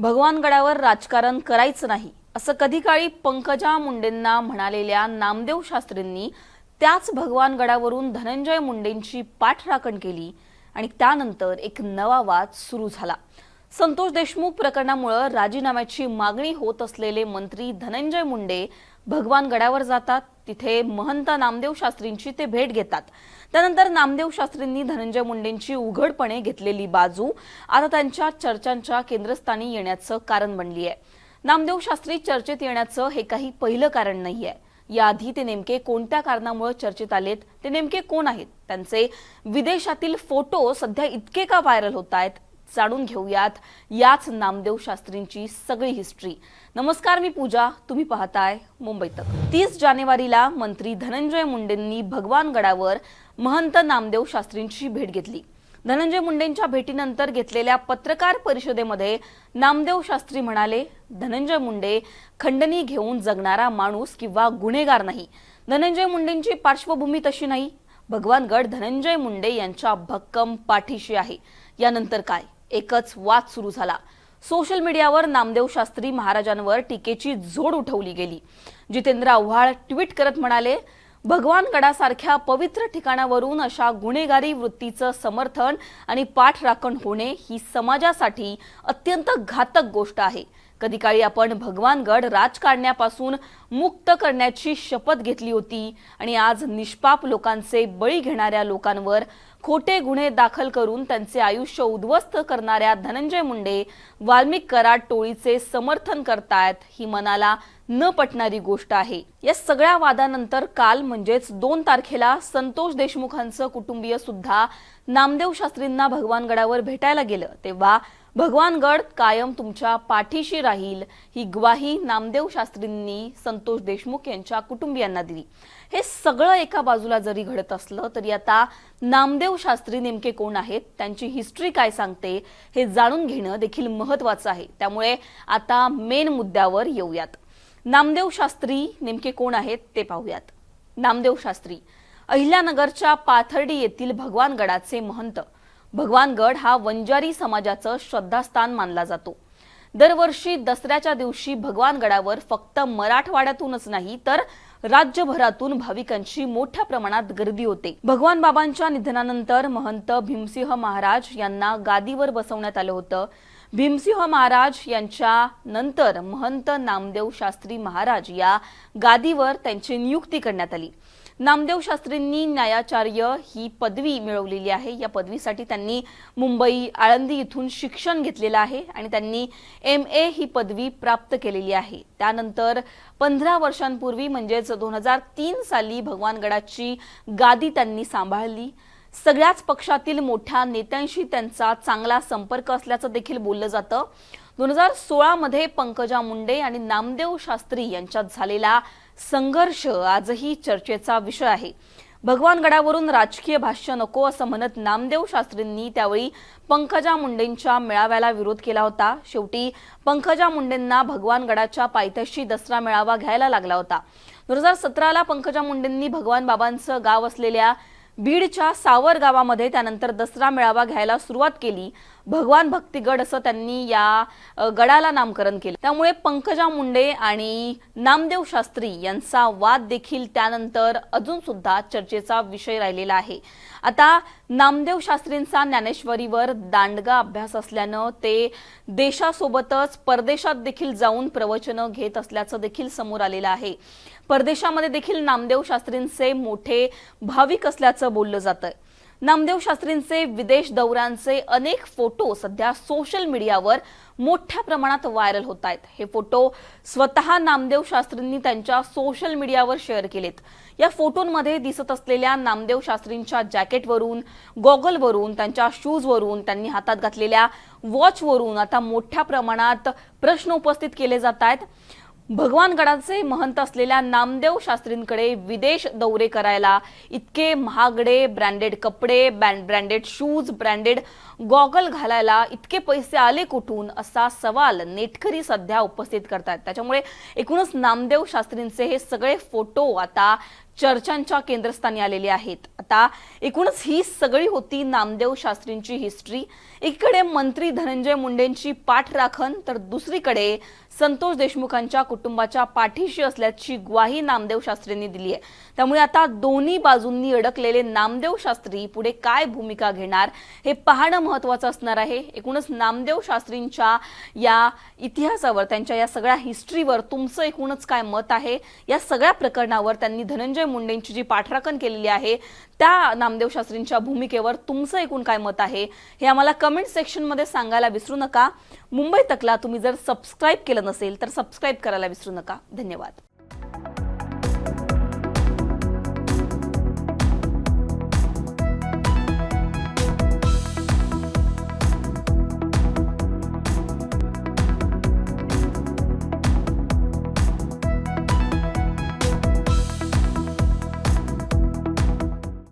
भगवानगडावर राजकारण करायचं नाही असं कधी काळी पंकजा मुंडेंना म्हणालेल्या नामदेव शास्त्रींनी त्याच भगवानगडावरून धनंजय मुंडेंची पाठराखण केली आणि त्यानंतर एक नवा वाद सुरू झाला. संतोष देशमुख प्रकरणामुळं राजीनाम्याची मागणी होत असलेले मंत्री धनंजय मुंडे भगवान गडावर जातात तिथे महंत नामदेव शास्त्रींची ते भेट घेतात. त्यानंतर नामदेव शास्त्रींनी धनंजय मुंडेंची उघडपणे घेतलेली बाजू आता त्यांच्या चर्चांच्या केंद्रस्थानी येण्याचं कारण बनली आहे नामदेव शास्त्री चर्चेत येण्याचं हे काही पहिलं कारण नाही आहे याआधी ते नेमके कोणत्या कारणामुळे चर्चेत आलेत ते नेमके कोण आहेत त्यांचे विदेशातील फोटो सध्या इतके का व्हायरल होत आहेत जाणून घेऊयात याच नामदेव शास्त्रींची सगळी हिस्ट्री नमस्कार मी पूजा तुम्ही पाहताय मुंबई तक. तीस जानेवारीला मंत्री धनंजय मुंडेंनी भगवानगडावर महंत नामदेव शास्त्रींची भेट घेतली. धनंजय मुंडेंच्या भेटीनंतर घेतलेल्या पत्रकार परिषदेमध्ये नामदेव शास्त्री म्हणाले धनंजय मुंडे खंडणी घेऊन जगणारा माणूस किंवा गुन्हेगार नाही. धनंजय मुंडेंची पार्श्वभूमी तशी नाही. भगवानगड धनंजय मुंडे यांच्या भक्कम पाठीशी आहे. यानंतर काय? एकच वाद सुरू झाला. सोशल मीडियावर नामदेव शास्त्री महाराजांवर टीकेची झोड उठवली गेली. जितेंद्र आव्हाळ ट्विट करत म्हणाले भगवानगडासारख्या पवित्र ठिकाणावरून अशा गुन्हेगारी वृत्तीचं समर्थन आणि पाठराखण होणे ही समाजासाठी अत्यंत घातक गोष्ट आहे. कधी काळी आपण भगवानगड राजकारण्यापासून मुक्त करण्याची शपथ घेतली होती आणि आज निष्पाप लोकांचे बळी घेणाऱ्या लोकांवर खोटे गुन्हे दाखल करून त्यांचे आयुष्य उद्ध्वस्त करणाऱ्या धनंजय मुंडे वाल्मिक कराड टोळीचे समर्थन करतायत ही मनाला न पटणारी गोष्ट आहे. या सगळ्या वादानंतर काल म्हणजेच दोन तारखेला संतोष देशमुखांचं कुटुंबीय सुद्धा नामदेव शास्त्रींना भगवानगडावर भेटायला गेलं. तेव्हा भगवानगड कायम तुमच्या पाठीशी राहील ही ग्वाही नामदेव शास्त्रींनी संतोष देशमुख यांच्या कुटुंबियांना दिली. हे सगळं एका बाजूला जरी घडत असलं तरी आता नामदेव शास्त्री नेमके कोण आहेत त्यांची हिस्ट्री काय सांगते हे जाणून घेणं देखील महत्वाचं आहे. त्यामुळे आता मेन मुद्द्यावर येऊयात. नामदेव शास्त्री नेमके कोण आहेत ते पाहूयात. नामदेव शास्त्री अहिल्यानगरच्या पाथर्डी येथील भगवानगडाचे महंत. भगवानगड हा वंजारी समाजाचं श्रद्धास्थान मानला जातो. दरवर्षी दसऱ्याच्या दिवशी भगवानगडावर फक्त मराठवाड्यातूनच नाही तर राज्यभरातून भाविकांची मोठ्या प्रमाणात गर्दी होते. भगवान बाबांच्या निधनानंतर महंत भीमसिंह महाराज यांना गादीवर बसवण्यात आलं होतं. भीमसिंह महाराज यांच्या नंतर महंत नामदेव शास्त्री महाराज या गादीवर त्यांची नियुक्ती करण्यात आली. नामदेव शास्त्रींनी न्यायाचार्य ही पदवी मिळवलेली आहे. या पदवीसाठी त्यांनी मुंबई आळंदी इथून शिक्षण घेतलेलं आहे आणि त्यांनी एम ए ही पदवी प्राप्त केलेली आहे. त्यानंतर पंधरा वर्षांपूर्वी म्हणजेच दोन हजार तीन साली भगवानगडाची गादी त्यांनी सांभाळली. सगळ्याच पक्षातील मोठ्या नेत्यांशी त्यांचा चांगला संपर्क असल्याचं देखील बोललं जातं. दोन हजार सोळामध्ये पंकजा मुंडे आणि नामदेव शास्त्री यांच्यात झालेला संघर्ष आजही चर्चेचा विषय आहे. भगवानगडावरून राजकीय भाष्य नको असं म्हणत नामदेव शास्त्रींनी त्यावेळी पंकजा मुंडेंच्या मेळाव्याला विरोध केला होता. शेवटी पंकजा मुंडेंना भगवानगडाच्या पायथ्याशी दसरा मेळावा घ्यायला लागला होता. दोन हजार सतराला पंकजा मुंडेंनी भगवान बाबांचं गाव असलेल्या बीडच्या सावर गावामध्ये त्यानंतर दसरा मेळावा घ्यायला सुरुवात केली. भगवान भक्तिगड असं त्यांनी या गडाला नामकरण केलं. त्यामुळे पंकजा मुंडे आणि नामदेव शास्त्री यांचा वाद देखील त्यानंतर अजून सुद्धा चर्चेचा विषय राहिलेला आहे. आता नामदेव शास्त्रींचा ज्ञानेश्वरीवर दांडगा अभ्यास असल्यानं ते देशासोबतच परदेशात देखील जाऊन प्रवचनं घेत असल्याचं देखील समोर आलेलं आहे. परदेशामध्ये देखील नामदेव शास्त्रींचे मोठे भाविक असल्याचं असल्याचं बोललं जातंय. नामदेव शास्त्रींचे विदेश दौऱ्यांचे अनेक फोटो सध्या सोशल मीडियावर मोठ्या प्रमाणात व्हायरल होत आहेत हे फोटो स्वतः नामदेव शास्त्रींनी त्यांच्या सोशल मीडियावर शेअर केलेत. या फोटोंमध्ये दिसत असलेल्या नामदेव शास्त्रींच्या जॅकेटवरून गॉगलवरून त्यांच्या शूजवरून त्यांनी हातात घातलेल्या वॉचवरून आता मोठ्या प्रमाणात प्रश्न उपस्थित केले जात आहेत भगवानगडाचे महंत असलेल्या नामदेव शास्त्रींकडे विदेश दौरे करायला इतके महागडे ब्रँडेड कपडे ब्रँडेड शूज ब्रँडेड गॉगल घालायला इतके पैसे आले कुठून असा सवाल नेटकरी सध्या उपस्थित करतात त्याच्यामुळे एकूणच नामदेव शास्त्रींचे हे सगळे फोटो आता चर्चांच्या केंद्रस्थानी आलेले आहेत. आता एकूणच ही सगळी होती नामदेव शास्त्रींची हिस्ट्री एकीकडे मंत्री धनंजय मुंडेंची पाठराखण तर दुसरीकडे संतोष देशमुखांच्या कुटुंबाच्या पाठीशी असल्याची ग्वाही नामदेव शास्त्रींनी दिली आहे त्यामुळे आता दोन्ही बाजूंनी अडकलेले नामदेव शास्त्री पुढे काय भूमिका घेणार हे पाहणं महत्वाचं असणार आहे. एकूणच नामदेव शास्त्रींच्या या इतिहासावर त्यांच्या या सगळ्या हिस्ट्रीवर तुमचं एकूणच काय मत आहे? या सगळ्या प्रकरणावर त्यांनी धनंजय मुंडेंची जी पाठराखण केलेली आहे त्या नामदेव शास्त्रींच्या भूमिकेवर तुमचं एकूण काय मत आहे? हे आम्हाला कमेंट सेक्शनमध्ये सांगायला विसरू नका. मुंबई तकला तुम्ही जर सबस्क्राईब केलं नसेल तर सबस्क्राईब करायला विसरू नका. धन्यवाद.